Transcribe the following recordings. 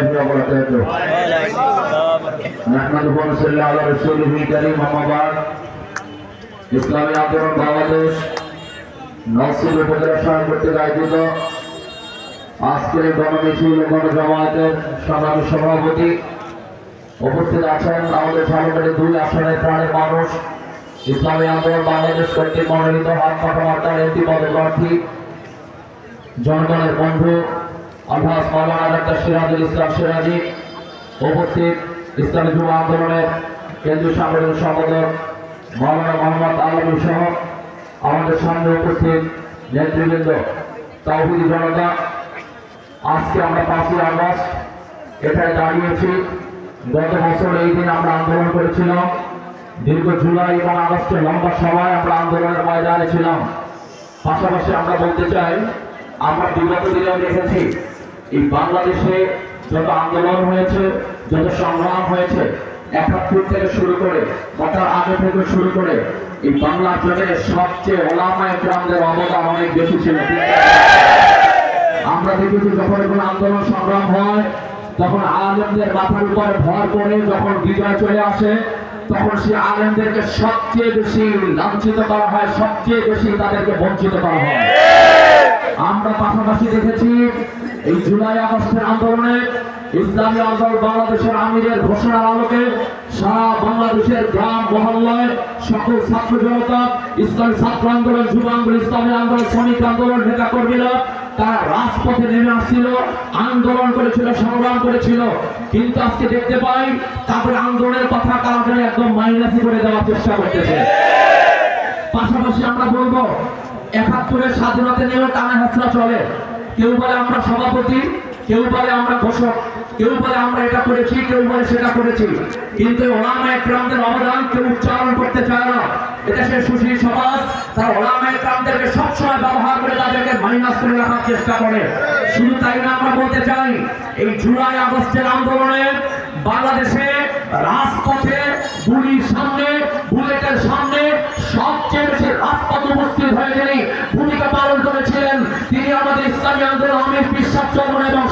الله وبركاته نحمده ونصلي على رسوله الكريم أما بعد ইসলামী আন্দোলন বাংলাদেশ নরসিংহ উপজেলা সহায় কর্তৃক আয়োজিত আজকের গণমিছিল গণজমায়েতের সংগ্রামী সভাপতি উপস্থিত আছেন আমাদের ঝালকাঠি দুই আসনের প্রাণের মানুষ ইসলামী আন্দোলন বাংলাদেশ কর্তৃক মনোনীত হাত কথাবার্তার এমপি পদপ্রার্থী জনগণের বন্ধু আলহাজ মাওলানা ডাক্তার সিরাজুল ইসলাম সিরাজি উপস্থিত ইসলামী যুব আন্দোলনের কেন্দ্রীয় সাংগঠনিক সম্পাদক মাওলানা মোহাম্মদ আলমী সহ আমাদের সামনে উপস্থিত নেতৃবৃন্দ। তাওহিদি জনতা, আজকে আমরা পাঁচই আগস্ট, এখানে দাঁড়িয়েছি। গত বছর এই দিন আমরা আন্দোলন করেছিলাম। দীর্ঘ জুলাই এবং আগস্টের লম্বা সময় আমরা আন্দোলনের ময়দানে ছিলাম। পাশাপাশি আমরা বলতে চাই, আমরা বিগত দিনেও দেখেছি এই বাংলাদেশে যত আন্দোলন হয়েছে, যত সংগ্রাম হয়েছে, একাত্তর থেকে শুরু করে কথার আগে থেকে শুরু করে, এই বাংলা জন্য সবচেয়ে ওলামায় গ্রামদের অবদান অনেক বেশি ছিল। আমরা দেখেছি যখন কোনো আন্দোলন সংগ্রাম হয়, তখন আলেমদের মাথার উপরে ভর করে যখন বিজয় চলে আসে, তখন সেই আলেমদেরকে সবচেয়ে বেশি লাঞ্ছিত করা হয়, সবচেয়ে বেশি তাদেরকে বঞ্চিত করা হয়। আমরা পাশাপাশি দেখেছি এই জুলাই আগস্টের আন্দোলনে ইসলামী আন্দোলন বাংলাদেশের আমিরের ঘোষণার আলোকে সারা বাংলাদেশের গ্রাম মহল্লায় সকল ছাত্র জনতা, ইসলামী ছাত্র আন্দোলন, যুব আন্দোলন, ইসলামী আন্দোলন, শ্রমিক আন্দোলন নেতা কর্মীরা তারা রাজপথে নেমে আসছিল, আন্দোলন করেছিল, সংগ্রাম করেছিল। কিন্তু আজকে দেখতে পাই, তাদের আন্দোলনের কথা যেন একদম মাইনাসি করে দেওয়ার চেষ্টা করতেছে। পাশাপাশি আমরা বলব, একাত্তরের স্বাধীনতা নিয়েও টানা হাসরা চলে। কেউ বলে আমরা সভাপতি, কেউ বলে আমরা ঘোষক, কেউ বলে আমরা এটা করেছি, কেউ বলে সেটা করেছি। কিন্তু ওলামা একরামদের অবদান কেউ উচ্চারণ করতে চায় না। এটা সে সুশীল সমাজ, তার ওলামা একরামদেরকে সবসময় ব্যবহার করে তাদেরকে মাইনাস করে রাখার চেষ্টা করে। শুধু তাই না, আমরা বলতে চাই, এই জুলাই আগস্টের আন্দোলনে বাংলাদেশে রাজপথে গুলির সামনে ইসলামী আন্দোলন বিশ্বাস এবং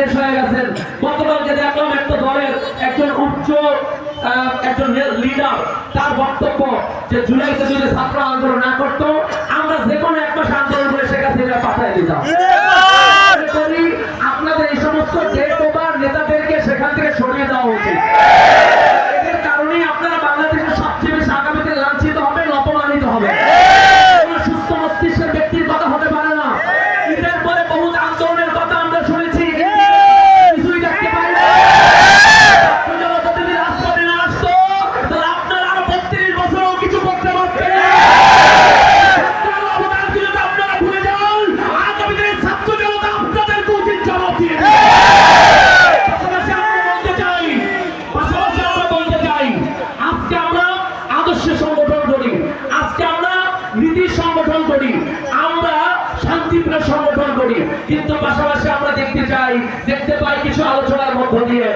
দেশ হয়ে গেছেন। গতকালকে দেখলাম একটা লিডার তার বক্তব্য যে ছাত্র আন্দোলন না করতো, আমরা যে কোনো এক আন্দোলন করে শেখ হাসিনা পাঠিয়ে দিতাম। aqui. করি। আমরা শান্তিপ্রিয় সংগঠন করি। কিন্তু পাশাপাশি আমরা দেখতে চাই, দেখতে পাই কিছু আলোচনার মধ্য দিয়ে